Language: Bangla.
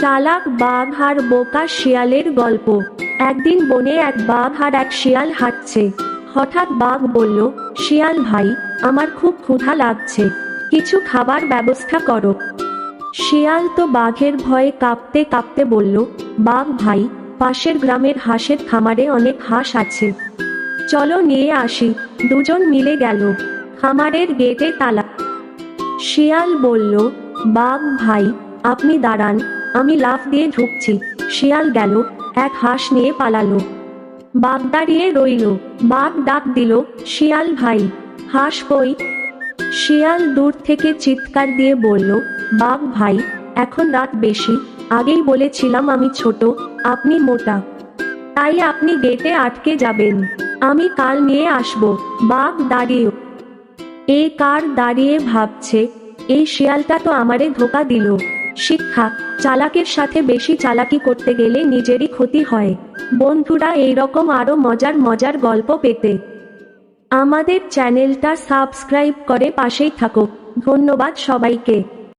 চালাক বাঘ আর বোকা শিয়ালের গল্প। একদিন বনে এক বাঘ আর এক শিয়াল হাঁটছে। হঠাৎ বাঘ বলল, শিয়াল ভাই, আমার খুব ক্ষুধা লাগছে। কিছু খাবার ব্যবস্থা করো। শিয়াল তো বাঘের ভয়ে কাঁপতে কাঁপতে বলল, বাঘ ভাই, পাশের গ্রামের হাঁসের খামারে অনেক হাঁস আছে। চলো নিয়ে আসি। দুজন মিলে গেল। খামারের গেটে তালা। শিয়াল বলল, বাঘ ভাই, আপনি দাঁড়ান। আমি লাফ দিয়ে ঢুকছি। শিয়াল গেল, এক হাঁস নিয়ে পালালো। বাঘ দাঁড়িয়ে রইল বাঘ ডাক দিল, শিয়াল ভাই, হাঁস কই? শিয়াল দূর থেকে চিৎকার দিয়ে বলল বাঘ ভাই, এখন রাত বেশি, আগেই বলেছিলাম আমি ছোট, আপনি মোটা। তাই আপনি গেটে আটকে যাবেন, আমি কাল নিয়ে আসব বাঘ দাঁড়িয়ে। এ কার দাঁড়িয়ে ভাবছে, এই শিয়ালটা তো আমারে ধোকা দিল। শিক্ষা, চালাকের সাথে বেশি চালাকি করতে গেলে নিজেরই ক্ষতি হয়। বন্ধুরা, এইরকম আরও মজার মজার গল্প পেতে আমাদের চ্যানেলটা সাবস্ক্রাইব করে পাশেই থাকো ধন্যবাদ সবাইকে।